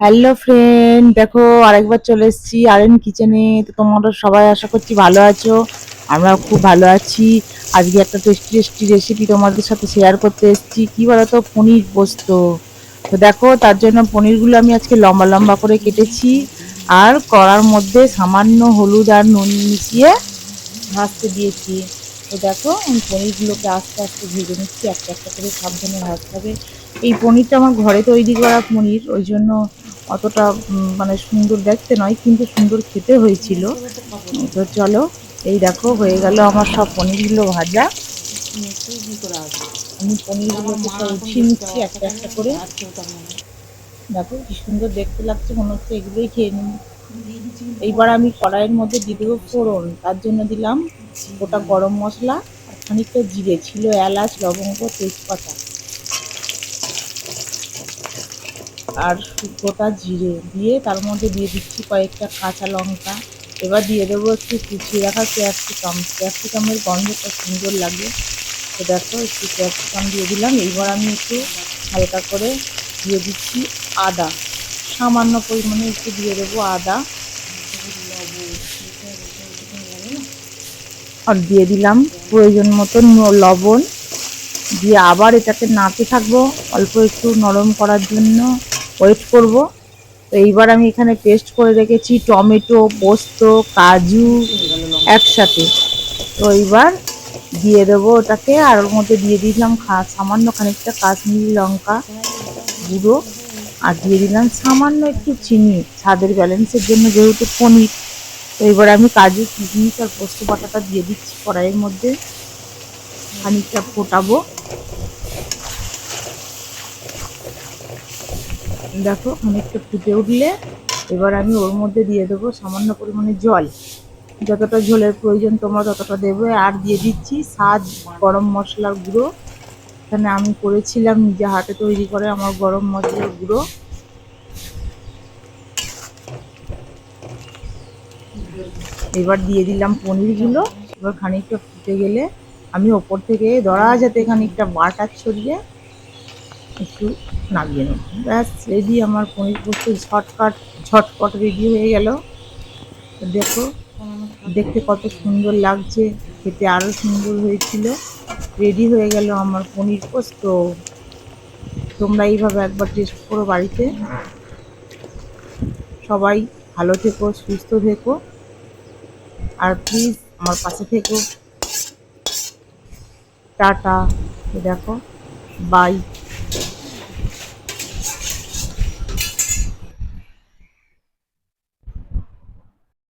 Hello friend দেখো, আরেকবার চলে এসেছি আরএন কিচেনে তো তোমরা সবাই আশা করছি ভালো আছো। আমরা খুব ভালো আছি। আজকে একটা টেস্টি টেস্টি রেসিপি তোমাদের সাথে শেয়ার করতে এসেছি। কি বলতো? পনির পোস্ত। তো দেখো, তার জন্য পনিরগুলো আমি আজকে লম্বা লম্বা করে কেটেছি। আর কড়ার মধ্যে সামান্য হলুদ আর নুন মিশিয়ে ভাজতে দিয়েছি। তো দেখো, আমি পনিরগুলোকে আস্তে আস্তে ভেজে নিচ্ছি। একটা একটা করে সাবধানে ভাজতে হবে। এই পনিরটা আমার ঘরে তৈরি করা পনির, ওই জন্য অতটা মানে সুন্দর দেখতে নয়, কিন্তু সুন্দর খেতে হয়েছিল। তো চলো, এই দেখো, হয়ে গেল আমার সব পনিরগুলো ভাজা। আমি পনিরগুলোকে সব উঠিয়ে নিচ্ছি, একটা একটা করে। দেখো, কি সুন্দর দেখতে লাগছে, মনে হচ্ছে এগুলোই খেয়ে নিই এইবার আমি কড়াইয়ের মধ্যে দিয়ে দেবো ফোড়ন। তার জন্য দিলাম গোটা গরম মশলা খানিকটা জিরে। ছিল এলাচ, লবঙ্গ, তেজপাতা। আর গোটা জিরে দিয়ে তার মধ্যে দিয়ে দিচ্ছি কয়েকটা কাঁচা লঙ্কা। এবার দিয়ে দেবো একটু কুচিয়ে রাখা ক্যাপসিকাম। ক্যাপসিকামের গন্ধটা সুন্দর লাগে। তো দেখো, একটু ক্যাপসিকাম দিয়ে দিলাম। এইবার আমি একটু হালকা করে দিয়ে দিচ্ছি আদা। সামান্য পরিমাণে একটু দিয়ে দেবো আদা। আর দিয়ে দিলাম প্রয়োজন মতো লবণ। দিয়ে আবার এটাকে নাড়তে থাকব অল্প একটু নরম করার জন্য। ওয়েট করব। তো এইবার আমি এখানে পেস্ট করে রেখেছি টমেটো, পোস্ত, কাজু একসাথে। তো এইবার দিয়ে দেবো ওটাকে, আর ওর মধ্যে দিয়ে দিলাম সামান্য খানিকটা কাশ্মীরি লঙ্কা গুঁড়ো, আর দিয়ে দিলাম সামান্য একটু চিনি, স্বাদের ব্যালেন্সের জন্য যেহেতু পনির। তো এবার আমি কাজু, কিশমিশ আর পোস্ত বাটাটা দিয়ে দিচ্ছি কড়াইয়ের মধ্যে। খানিকটা ফোটাবো। দেখো খানিকটা ফুটে উঠলে এবার আমি ওর মধ্যে দিয়ে দেবো সামান্য পরিমাণে জল। যতটা ঝোলের প্রয়োজন তোমরা ততটা দেবে। আর দিয়ে দিচ্ছি স্বাদ, গরম মশলার গুঁড়ো। এখানে আমি করেছিলাম নিজে হাতে তৈরি করে আমার গরম মশলার গুঁড়ো। এবার দিয়ে দিলাম পনিরগুলো। এবার খানিকটা ফুটে গেলে আমি ওপর থেকে দড়া যাতে খানিকটা বাটার ছড়িয়ে একটু নামিয়ে নেব। ব্যাস রেডি আমার পনির পোস্ত শর্টকাট ঝটপট রেডি হয়ে গেল। দেখো, দেখতে কত সুন্দর লাগছে, খেতে আরও সুন্দর হয়েছিল। রেডি হয়ে গেল আমার পনির পোস্ত। তোমরা এইভাবে একবার টেস্ট করো বাড়িতে। সবাই ভালো থেকো, সুস্থ থেকো। আর প্লিজ আমার পাশে থেকো। টাটা দেখো বাই